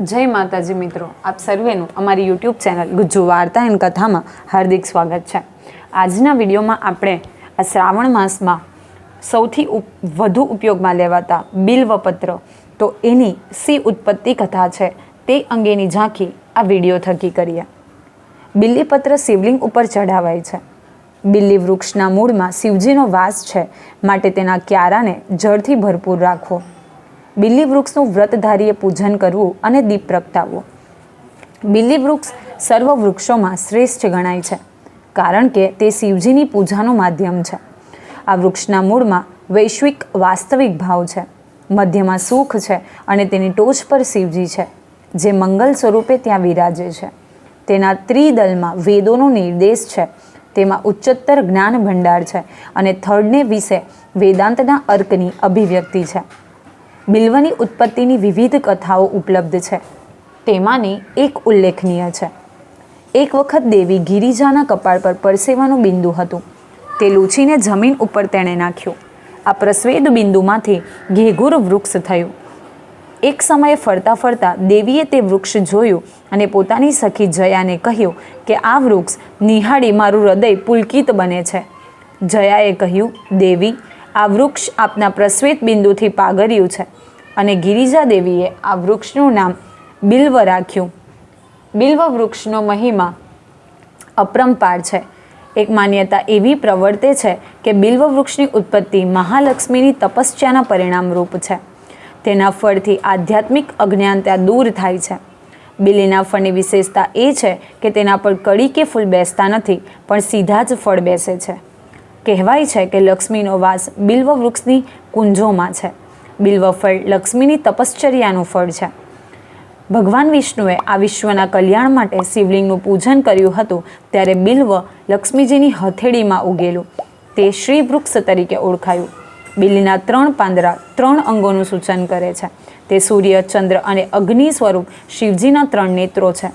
જય માતાજી મિત્રો, આપ સર્વેનું અમારી યુટ્યુબ ચેનલ ગુજ્જુ વાર્તા એન્ડ કથામાં હાર્દિક સ્વાગત છે. આજના વિડીયોમાં આપણે આ શ્રાવણ માસમાં સૌથી વધુ ઉપયોગમાં લેવાતા બિલ્વપત્ર, તો એની સી ઉત્પત્તિ કથા છે તે અંગેની ઝાંખી આ વીડિયો થકી કરીએ. બિલ્લીપત્ર શિવલિંગ ઉપર ચઢાવાય છે. બિલ્લી વૃક્ષના મૂળમાં શિવજીનો વાસ છે, માટે તેના ક્યારાને જળથી ભરપૂર રાખવો. બિલ્લી વૃક્ષનું વ્રતધારીએ પૂજન કરવું અને દીપ પ્રગટાવવો. બિલ્લી વૃક્ષ સર્વ વૃક્ષોમાં શ્રેષ્ઠ ગણાય છે, કારણ કે તે શિવજીની પૂજાનું માધ્યમ છે. આ વૃક્ષના મૂળમાં વૈશ્વિક વાસ્તવિક ભાવ છે, મધ્યમાં સુખ છે અને તેની ટોચ પર શિવજી છે, જે મંગલ સ્વરૂપે ત્યાં વિરાજે છે. તેના ત્રિદલમાં વેદોનો નિર્દેશ છે, તેમાં ઉચ્ચતર જ્ઞાન ભંડાર છે અને થર્ડને વિશે વેદાંતના અર્કની અભિવ્યક્તિ છે. બિલ્વની ઉત્પત્તિની વિવિધ કથાઓ ઉપલબ્ધ છે. તેમાંની એક ઉલ્લેખનીય છે. એક વખત દેવી ગિરિજાના કપાળ પર પરસેવાનું બિંદુ હતું. તે લૂછીને જમીન ઉપર તેણે નાખ્યું. આ પ્રસ્વેદ બિંદુમાંથી ઘેઘુર વૃક્ષ થયું. એક સમયે ફરતા ફરતા દેવીએ તે વૃક્ષ જોયું અને પોતાની સખી જયાને કહ્યું કે આ વૃક્ષ નિહાળી મારું હૃદય પુલકિત બને છે. જયાએ કહ્યું, દેવી આ વૃક્ષ આપના પ્રસ્વેત બિંદુથી પાગર્યું છે. અને ગિરિજા દેવીએ આ વૃક્ષનું નામ બિલ્વ રાખ્યું. બિલ્વ વૃક્ષનો મહિમા અપરંપાર છે. એક માન્યતા એવી પ્રવર્તે છે કે બિલ્વ વૃક્ષની ઉત્પત્તિ મહાલક્ષ્મીની તપસ્યાના પરિણામરૂપ છે. તેના ફળથી આધ્યાત્મિક અજ્ઞાનતા દૂર થાય છે. બિલીના ફળની વિશેષતા એ છે કે તેના પર કડી કે ફૂલ બેસતા નથી, પણ સીધા જ ફળ બેસે છે. કહેવાય છે કે લક્ષ્મીનો વાસ બિલ્વ વૃક્ષની કુંજોમાં છે. બિલ્વ ફળ લક્ષ્મીની તપશ્ચર્યાનું ફળ છે. ભગવાન વિષ્ણુએ આ વિશ્વના કલ્યાણ માટે શિવલિંગનું પૂજન કર્યું હતું, ત્યારે બિલ્વ લક્ષ્મીજીની હથેળીમાં ઉગેલું. તે શ્રી વૃક્ષ તરીકે ઓળખાયું. બિલ્લીના ત્રણ પાંદડા ત્રણ અંગોનું સૂચન કરે છે. તે સૂર્ય, ચંદ્ર અને અગ્નિ સ્વરૂપ શિવજીના ત્રણ નેત્રો છે.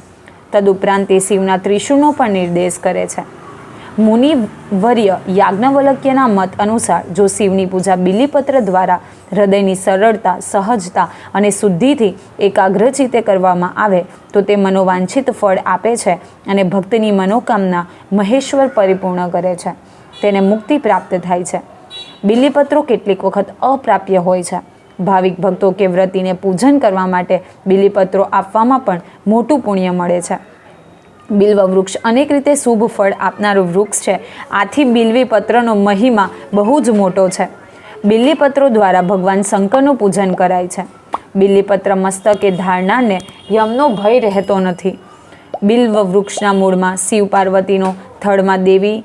તદુપરાંત તે શિવના ત્રિશુળનો પણ નિર્દેશ કરે છે. મુનિ વર્ય યાજ્ઞવલ્ક્યના મત અનુસાર જો શિવની પૂજા બિલીપત્ર દ્વારા હૃદયની સરળતા, સહજતા અને શુદ્ધિથી એકાગ્રચિતે કરવામાં આવે, તો તે મનોવાંછિત ફળ આપે છે અને ભક્તની મનોકામના મહેશ્વર પરિપૂર્ણ કરે છે. તેને મુક્તિ પ્રાપ્ત થાય છે. બિલીપત્રો કેટલીક વખત અપ્રાપ્ય હોય છે. ભાવિક ભક્તો કે વ્રતિને પૂજન કરવા માટે બિલીપત્રો આપવામાં પણ મોટું પુણ્ય મળે છે. બિલ્વ વૃક્ષ. અનેક રીતે શુભ ફળ આપનારું વૃક્ષ છે. આથી બિલ્વી પત્રનો મહિમા બહુ જ મોટો છે. બિલ્લીપત્રો દ્વારા ભગવાન શંકરનું પૂજન કરાય છે. બિલ્લીપત્ર મસ્તકે ધારણાને યમનો ભય રહેતો નથી. બિલ્વ વૃક્ષના મૂળમાં શિવ પાર્વતીનો થડમાં દેવી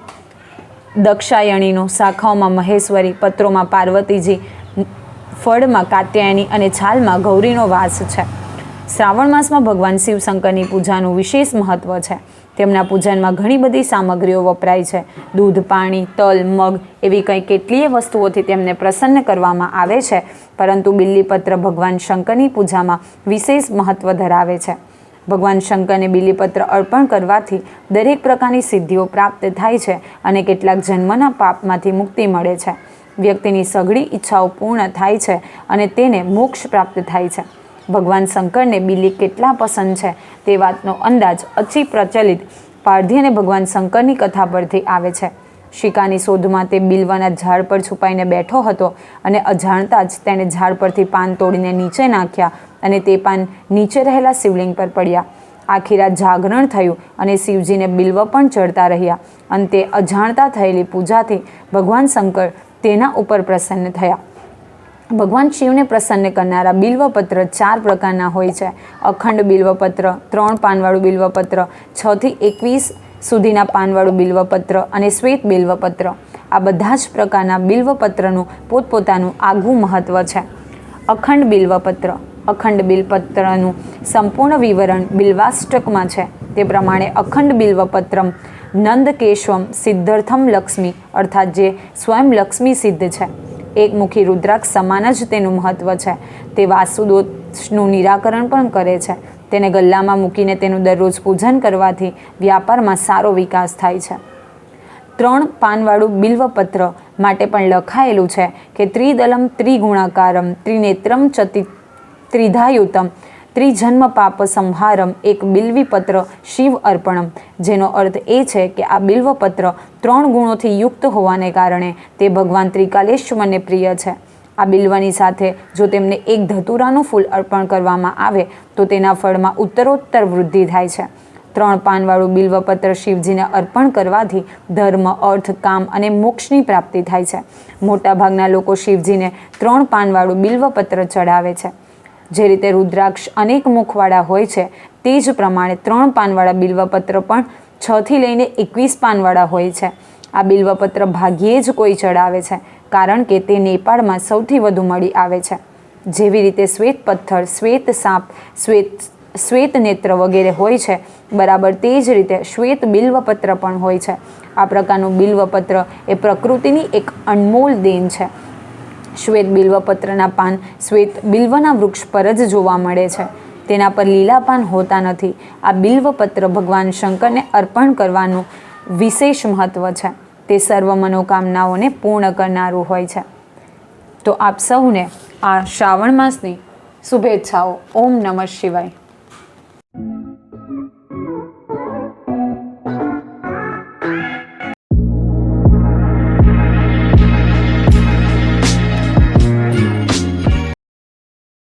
દક્ષાયણીનો, શાખાઓમાં મહેશ્વરી, પત્રોમાં પાર્વતીજી, ફળમાં કાત્યાયની અને છાલમાં ગૌરીનો વાસ છે. શ્રાવણ માસમાં ભગવાન શિવશંકરની પૂજાનું વિશેષ મહત્વ છે. તેમના પૂજનમાં ઘણી બધી સામગ્રીઓ વપરાય છે. દૂધ, પાણી, તલ, મગ એવી કંઈ કેટલીય વસ્તુઓથી તેમને પ્રસન્ન કરવામાં આવે છે. પરંતુ બિલ્લીપત્ર ભગવાન શંકરની પૂજામાં વિશેષ મહત્વ ધરાવે છે. ભગવાન શંકરને બિલીપત્ર અર્પણ કરવાથી દરેક પ્રકારની સિદ્ધિઓ પ્રાપ્ત થાય છે અને કેટલાક જન્મના પાપમાંથી મુક્તિ મળે છે. વ્યક્તિની સઘળી ઈચ્છાઓ પૂર્ણ થાય છે અને તેને મોક્ષ પ્રાપ્ત થાય છે. ભગવાન શંકરને બિલી કેટલા પસંદ છે તે વાતનો અંદાજ અચી પ્રચલિત પારધી અને ભગવાન શંકરની કથા પરથી આવે છે. શિકાની શોધમાં તે બિલવાના ઝાડ પર છુપાઈને બેઠો હતો અને અજાણતા જ તેણે ઝાડ પરથી પાન તોડીને નીચે નાખ્યા અને તે પાન નીચે રહેલા શિવલિંગ પર પડ્યા. આખી રાત જાગરણ થયું અને શિવજીને બિલ્વ પણ ચડતા રહ્યા. અંતે અજાણતા થયેલી પૂજાથી ભગવાન શંકર તેના ઉપર પ્રસન્ન થયા. ભગવાન શિવને પ્રસન્ન કરનારા બિલ્વપત્ર ચાર પ્રકારના હોય છે. અખંડ બિલ્વપત્ર, ત્રણ પાનવાળું બિલ્વપત્ર છથી એકવીસ સુધીના પાનવાળું બિલ્વપત્ર અને શ્વેત બિલ્વપત્ર. આ બધા જ પ્રકારના બિલ્વપત્રનું પોતપોતાનું આગવું મહત્ત્વ છે. અખંડ બિલ્વપત્ર. અખંડ બિલપત્રનું સંપૂર્ણ વિવરણ બિલ્વાષ્ટકમાં છે. તે પ્રમાણે અખંડ બિલ્વપત્રમ નંદકેશવમ સિદ્ધર્થમ લક્ષ્મી, અર્થાત જે સ્વયં લક્ષ્મી સિદ્ધ છે. એકમુખી રુદ્રાક્ષ સમાન જ તેનું મહત્ત્વ છે. તે વાસુદોષનું નિરાકરણ પણ કરે છે. તેને ગલ્લામાં મૂકીને તેનું દરરોજ પૂજન કરવાથી વ્યાપારમાં સારો વિકાસ થાય છે. ત્રણ પાનવાળું બિલ્વપત્ર માટે પણ લખાયેલું છે કે ત્રિદલમ ત્રિગુણાકારમ, ત્રિનેત્રમ ચતિ, ત્રિધાયુતમ ત્રિજન્મ પાપ સંહારમ એક બિલ્વીપત્ર શિવ અર્પણમ, જેનો અર્થ એ છે કે આ બિલ્વપત્ર ત્રણ ગુણોથી યુક્ત હોવાને કારણે તે ભગવાન ત્રિકાલેશ્વરને પ્રિય છે. આ બિલ્વની સાથે જો તેમને એક ધતુરાનું ફૂલ અર્પણ કરવામાં આવે, તો તેના ફળમાં ઉત્તરોત્તર વૃદ્ધિ થાય છે. ત્રણ પાનવાળું બિલ્વપત્ર શિવજીને અર્પણ કરવાથી ધર્મ, અર્થ, કામ અને મોક્ષની પ્રાપ્તિ થાય છે. મોટાભાગના લોકો શિવજીને ત્રણ પાનવાળું બિલ્વપત્ર ચડાવે છે. જે રીતે રુદ્રાક્ષ અનેક મુખવાળા હોય છે, તે જ પ્રમાણે ત્રણ પાનવાળા બિલ્વપત્ર પણ છથી લઈને એકવીસ પાનવાળા હોય છે. આ બિલ્વપત્ર ભાગ્યે જ કોઈ ચડાવે છે, કારણ કે તે નેપાળમાં સૌથી વધુ મળી આવે છે. જેવી રીતે શ્વેત પથ્થર, શ્વેત સાપ, શ્વેત શ્વેત નેત્ર વગેરે હોય છે, બરાબર તે જ રીતે શ્વેત બિલ્વપત્ર પણ હોય છે. આ પ્રકારનું બિલ્વપત્ર એ પ્રકૃતિની એક અનમોલ દેન છે. શ્વેત બિલ્વપત્રના પાન શ્વેત બિલ્વના વૃક્ષ પર જ જોવા મળે છે. તેના પર લીલા પાન હોતા નથી. આ બિલ્વપત્ર ભગવાન શંકરને અર્પણ કરવાનું વિશેષ મહત્ત્વ છે. તે સર્વ મનોકામનાઓને પૂર્ણ કરનારું હોય છે. તો આપ સૌને આ શ્રાવણ માસની શુભેચ્છાઓ. ઓમ નમઃ શિવાય.